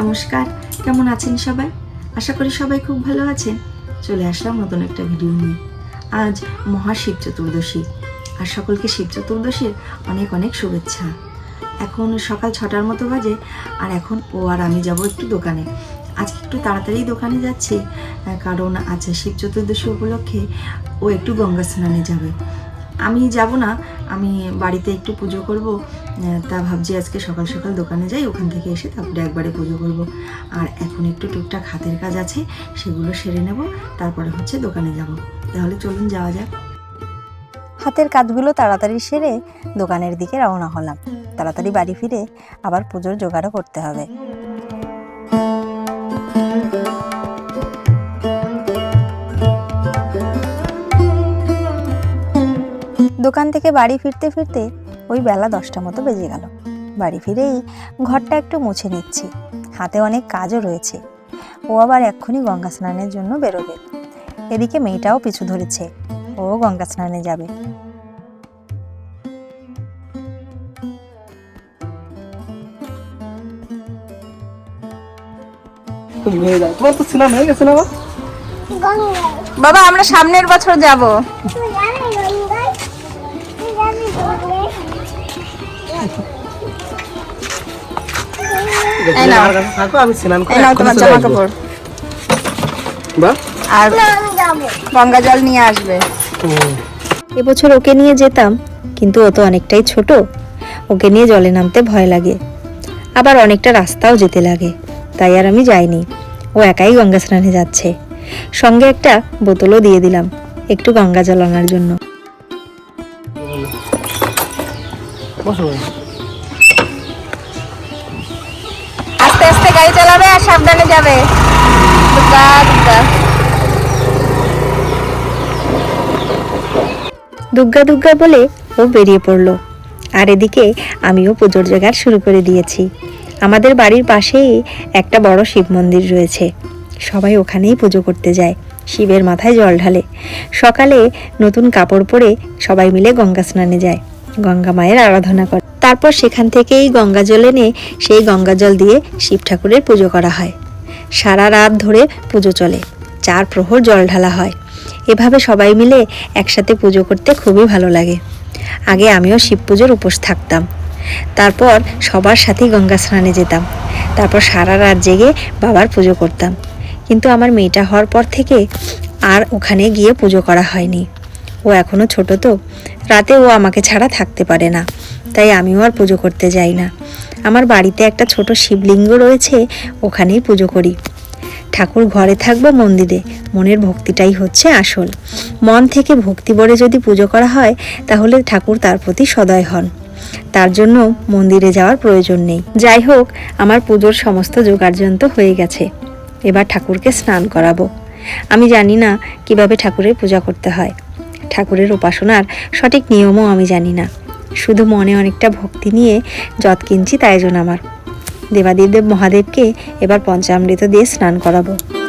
নমস্কার, কেমন আছেন সবাই? আশা করি সবাই খুব ভালো আছেন। চলে আসলাম নতুন একটা ভিডিও নিয়ে। আজ মহাশিব চতুর্দশী, আর সকলকে শিব চতুর্দশীর অনেক অনেক শুভেচ্ছা। এখন সকাল ছটার মতো বাজে, আর এখন ও আর আমি যাব একটু দোকানে। আজকে একটু তাড়াতাড়ি দোকানে যাচ্ছি, কারণ আজ শিব চতুর্দশী উপলক্ষে ও একটু গঙ্গা স্নানে যাবে। আমি যাব না, আমি বাড়িতে একটু পুজো করব। তা ভাবছি আজকে সকাল সকাল দোকানে যাই, ওখান থেকে এসে তারপরে একবারে পুজো করব। আর এখন একটু টুকটাক হাতের কাজ আছে, সেগুলো সেরে নেব, তারপরে হচ্ছে দোকানে যাব। তাহলে চলুন যাওয়া যাক। হাতের কাজগুলো তাড়াতাড়ি সেরে দোকানের দিকে রওনা হলাম। তাড়াতাড়ি বাড়ি ফিরে আবার পুজোর জোগাড়ও করতে হবে। দোকান থেকে বাড়ি ফিরতে ফিরতে ওই বেলা দশটা মতো বেজে গেল। বাড়ি ফিরেই ঘরটা একটু মুছে নিচ্ছি। হাতে অনেক কাজও রয়েছে। ও আবার এক্ষুনি গঙ্গা স্নানের জন্য বেরোবে। এদিকে মেয়েটাও পিছু ধরেছে। ও গঙ্গা স্নানে যাবে। তুমি যাও তোমার তো স্নান গেছে না বা? বাবা আমরা সামনের বছর যাব। আমি স্নান করে এই নাও এক্ষুনি তোমার জামা কাপড় বাহ আর গঙ্গা জল নিয়ে আসবে। এবছর ওকে নিয়ে যেতাম কিন্তু ও তো অনেকটাই ছোট। ওকে নিয়ে জলে নামতে ভয় লাগে। আবার অনেকটা রাস্তাও যেতে লাগে। তাই আর আমি যাইনি। ও একাই গঙ্গা স্নানে যাচ্ছে। সঙ্গে একটা বোতলও দিয়ে দিলাম একটু গঙ্গা জল আনার জন্য। গাড়ি চালাবে আর সাবধানে যাবে। দুর্গা দুর্গা দুর্গা দুর্গা বলে ও বেরিয়ে পড়ল। আর এদিকে আমিও পুজোর জোগাড় শুরু করে দিয়েছি। আমাদের বাড়ির পাশেই একটা বড় শিব মন্দির রয়েছে। সবাই ওখানেই পুজো করতে যায়। শিবের মাথায় জল ঢালে। সকালে নতুন কাপড় পরে সবাই মিলে গঙ্গা স্নানে যায়। গঙ্গা মায়ের আরাধনা করে। তারপর সেখান থেকেই গঙ্গা জল এনে সেই গঙ্গা জল দিয়ে শিব ঠাকুরের পুজো করা হয়। সারা রাত ধরে পুজো চলে, চার প্রহর জল ঢালা হয়। এভাবে সবাই মিলে একসাথে পুজো করতে খুবই ভালো লাগে। আগে আমিও শিব পুজোর উপোস থাকতাম। তারপর সবার সাথেই গঙ্গা স্নানে যেতাম। তারপর সারা রাত জেগে বাবার পুজো করতাম। কিন্তু আমার মেয়েটা হওয়ার পর থেকে আর ওখানে গিয়ে পুজো করা হয়নি। ও এখনও ছোট তো, রাতে ও আমাকে ছাড়া থাকতে পারে না। তাই আমিও আর পুজো করতে যাই না। আমার বাড়িতে একটা ছোট শিবলিঙ্গ রয়েছে, ওখানেই পুজো করি। ঠাকুর ঘরে থাকব মন্দিরে, মনের ভক্তিটাই হচ্ছে আসল। মন থেকে ভক্তি বলে যদি পুজো করা হয়, তাহলে ঠাকুর তার প্রতি সদয় হন। তার জন্য মন্দিরে যাওয়ার প্রয়োজন নেই। যাই হোক, আমার পুজোর সমস্ত যোগাড়যন্ত্র হয়ে গেছে। এবার ঠাকুরকে স্নান করাবো। আমি জানি না কীভাবে ঠাকুরের পূজা করতে হয়। ঠাকুরের উপাসনার সঠিক নিয়মও আমি জানি না। শুধু মনে অনেকটা ভক্তি নিয়ে যত কিনছি তাই জন্য আমার। দেবাদিদেব মহাদেবকে এবার পঞ্চামৃত দিয়ে স্নান করাবো।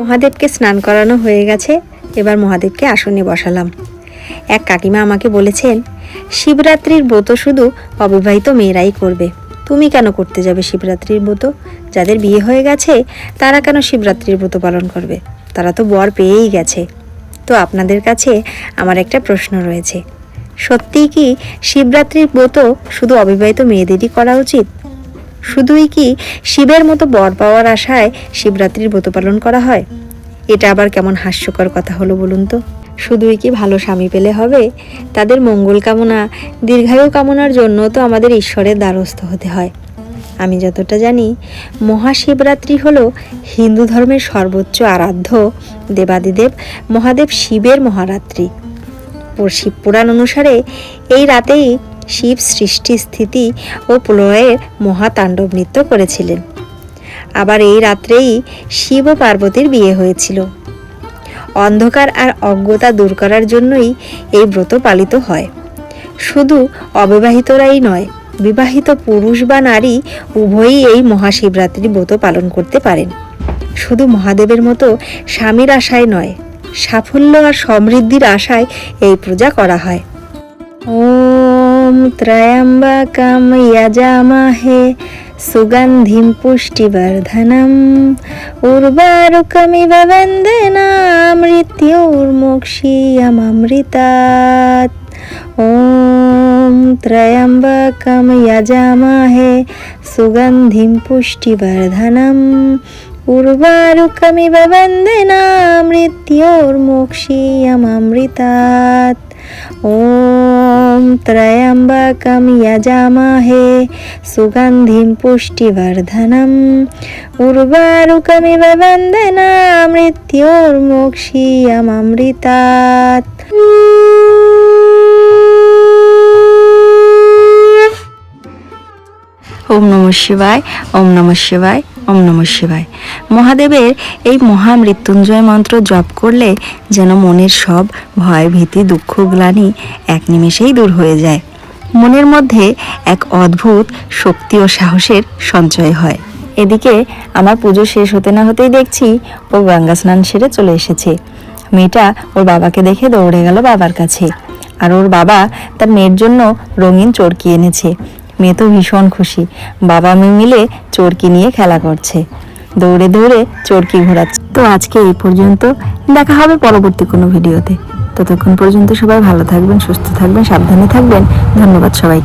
মহাদেবকে স্নান করানো হয়ে গেছে, এবার মহাদেবকে আসনে বসালাম। এক কাকিমা আমাকে বলেছেন, শিবরাত্রির ব্রত শুধু অবিবাহিত মেয়েরাই করবে। তুমি কেন করতে যাবে শিবরাত্রির ব্রত? যাদের বিয়ে হয়ে গেছে, তারা কেন শিবরাত্রির ব্রত পালন করবে? তারা তো বর পেয়েই গেছে। তো আপনাদের কাছে আমার একটা প্রশ্ন রয়েছে। সত্যিই কি শিবরাত্রির ব্রত শুধু অবিবাহিত মেয়েদেরই করা উচিত? শুধুই কি শিবের মতো বর পাওয়ার আশায় শিবরাত্রির ব্রত পালন করা হয়? এটা আবার কেমন হাস্যকর কথা হলো বলুন তো। শুধুই কি ভালো স্বামী পেলে হবে? তাদের মঙ্গল কামনা, দীর্ঘায়ু কামনার জন্য তো আমাদের ঈশ্বরের দ্বারস্থ হতে হয়। আমি যতটা জানি, মহাশিবরাত্রি হল হিন্দু ধর্মের সর্বোচ্চ আরাধ্য, দেবাদিদেব, মহাদেব শিবের মহারাত্রি। শিব পুরাণ অনুসারে এই রাতেই শিব সৃষ্টি স্থিতি ও প্রলয়ের মহাতাণ্ডব নৃত্য করেছিলেন। আবার এই রাত্রেই শিব ও পার্বতীর বিয়ে হয়েছিল। অন্ধকার আর অজ্ঞতা দূর করার জন্যই এই ব্রত পালিত হয়। শুধু অবিবাহিতরাই নয়, বিবাহিত পুরুষ বা নারী উভয়ই এই মহাশিবরাত্রি ব্রত পালন করতে পারেন। শুধু মহাদেবের মতো স্বামীর আশায় নয়, সাফল্য আর সমৃদ্ধির আশায় এই পূজা করা হয়। ॐ त्र्यम्बकं यजामहे सुगन्धिं पुष्टिवर्धनम् उर्वारुकमिव वन्दना मृत्योर्मोक्षीयममृतात् ॐ त्र्यम्बकं यजामहे सुगन्धिं पुष्टिवर्धनम् उर्वारुकमिव वन्दनामृत्योर्मोक्षीयममृतात् ॐ त्र्यम्बकं यजामहे सुगन्धिं पुष्टिवर्धनम् उर्वारुकमिव वन्दनामृत्योर्मोक्षीयममृतात् ওম নম শিবায় ওম নম শিবায় ওম নম শিবায়। মহাদেবের এই মহামৃত্যুঞ্জয় মন্ত্র জপ করলে যেন মনের সব ভয়, ভীতি, দুঃখ, গ্লানি এক নিমেষেই দূর হয়ে যায়। মনের মধ্যে এক অদ্ভুত শক্তি ও সাহসের সঞ্চয় হয়। এদিকে আমার পুজো শেষ হতে না হতেই দেখছি ও গঙ্গা স্নান সেরে চলে এসেছে। মেয়েটা ওর বাবাকে দেখে দৌড়ে গেল বাবার কাছে। আর ওর বাবা তার মেয়ের জন্য রঙিন চরকি এনেছে। মেয়ে তো ভীষণ খুশি। বাবা মেয়ে মিলে চরকি নিয়ে খেলা করছে। দৌড়ে দৌড়ে চরকি ঘোরাচ্ছে। তো আজকে এই পর্যন্ত। দেখা হবে পরবর্তী কোনো ভিডিওতে। ততক্ষণ পর্যন্ত সবাই ভালো থাকবেন, সুস্থ থাকবেন, সাবধানে থাকবেন। ধন্যবাদ সবাই